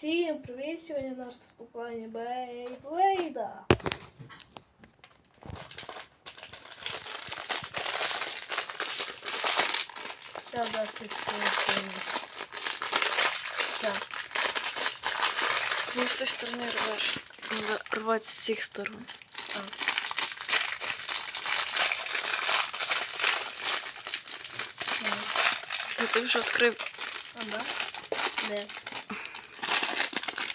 Всім привіт! Сьогодні наше спокійне Бейблейда. Сейчас да, Так, Ну, з тої сторони рвеш. Надо рвати з цих сторон. а. Ну, Та ти вже відкрив. А, да? Де?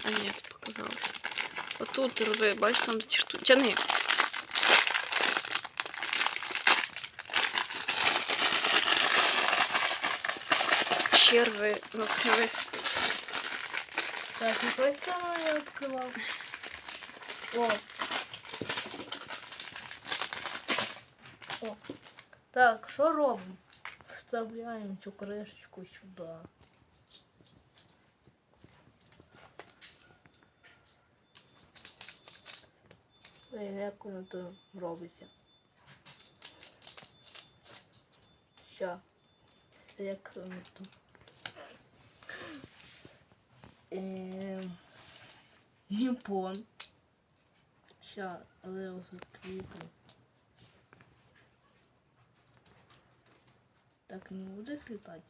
А ні, показалось. Отут рви, бачиш, там ці штуки. Тяни. Ще рви, ну весь. Так, той сторони я відкривав. О. О. Так, що робимо? Вставляємо цю кришечку сюди. Як воно то робиться? Що? Це як воно тут? Ем... Ніпон. Ща, але я закріплю. Так не буде сліпати?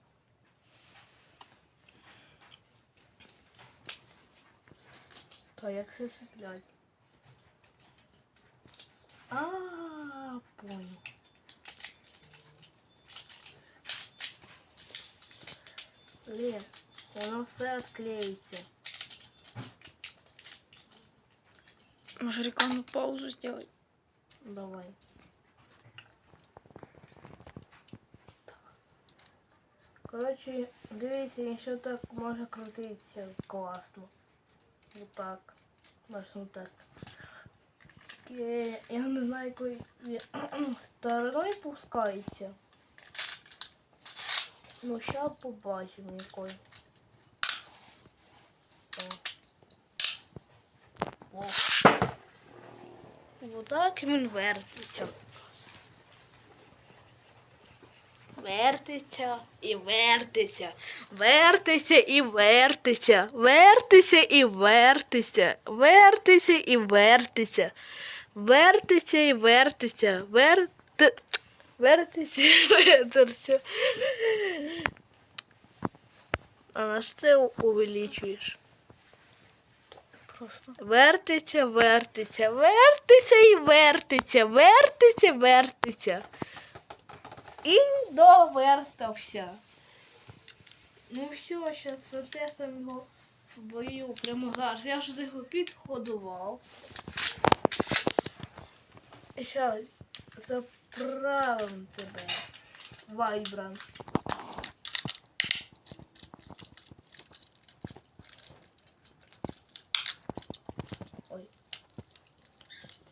Та як це сліплять? А, понял. Блин, воно все відклеїться. Може рекламну паузу зробити? Давай. Коротше, дивіться, він ще так може крутитися класно. Отак. Можна так. Я, я не знаю, коли він стороною пускається. Ну, зараз побачимо який. О. Отак він вертиться. Вертиться і вертиться. Вертиться і вертиться. Вертиться і вертиться. Вертиться і вертиться. Вертиться і вертиться. Верти... Вертиться і вертиться. А на що ти увеличуєш? Просто. Вертиться, вертиться, вертиться і вертиться, вертиться, вертиться. І довертався. Ну все, зараз затестимо його в бою прямо зараз. Я ж його підходував. Зараз заправим тебе. Вайбран. Ой.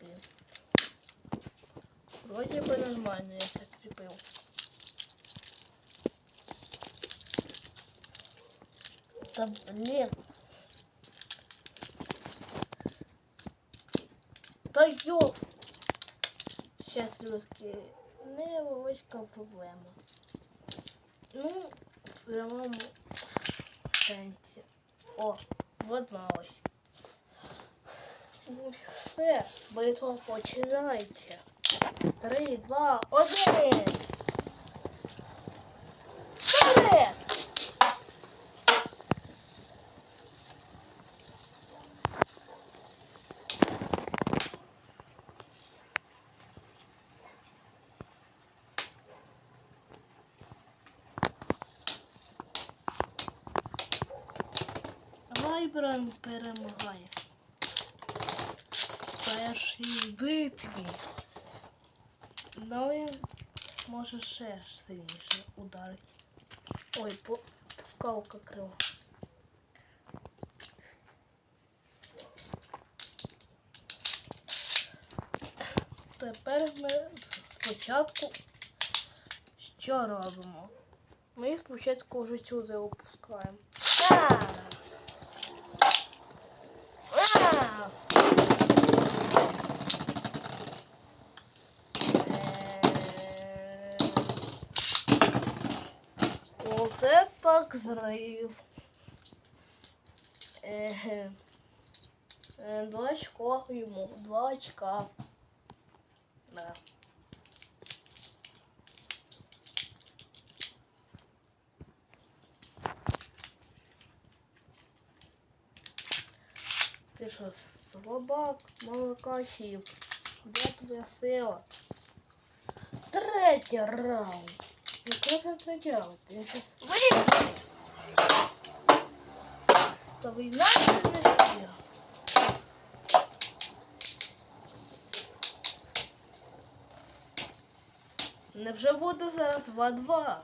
Блин. Вроде бы нормально я закрепил. Да блин. Да ёп. Сейчас, русский невеличка проблема. Ну, в прямому сенсі. О, водналась. Ну все, битва починається. Три, два, один. Вайбран перемагає. Першій битві. Він може ще сильніше ударити. Ой, по- пускалка крила. Тепер ми спочатку що робимо? Ми спочатку вже сюди опускаємо. Так. Вау! Оце так зрив. Е, е, два очка йому. Два очка. Да. Ти що, слабак, молокачів? Де твоя сила? Третій раунд. Яка це третій раунд? Він щас виграє. Та війна не зіграє. Невже буде зараз 2-2?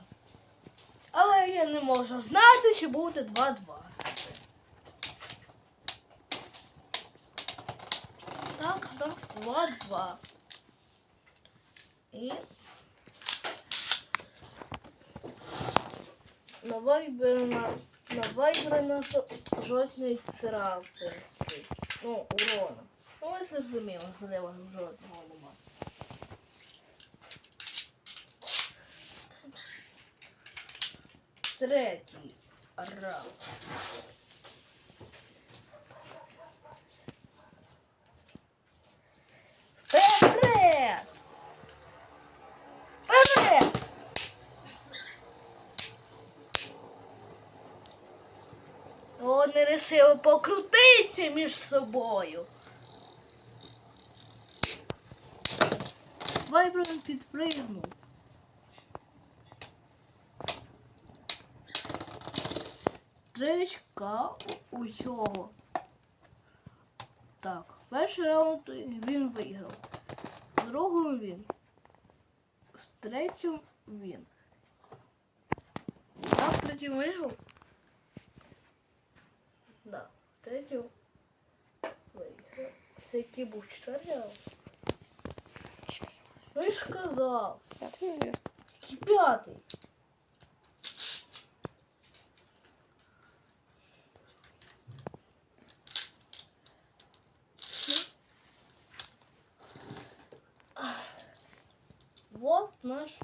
Але я не можу знати, чи буде 2-2. Так, у нас 2-2. І на вайбері на, вайбері на жо- жодної царапинки. Ну, урона. Ну, ви зрозуміли, злива жодного нема. Третій раунд. Вони вирішили покрутитися між собою. Вайбран підпригнув. Тричка у цього. Так, перший раунд він виграв. В другому він. В третьому він. Я в третьому виграв. Да, в третьому виграв. Це який був четвертий раунд? Я не знаю. Ну і ж казав. Я тобі не вірю. Це П'ятий. Вот наш,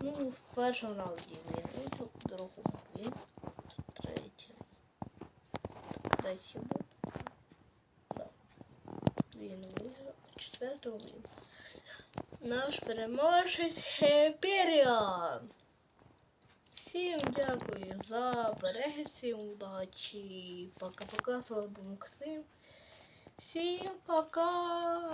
ну, в першому раунді він вийшов, в Третій був. Він виграв, Четвертого він. Наш переможець Хепіріан. Всім дякую за перегляд, всім удачі. Пока-пока, з вами був Максим. Всім пока!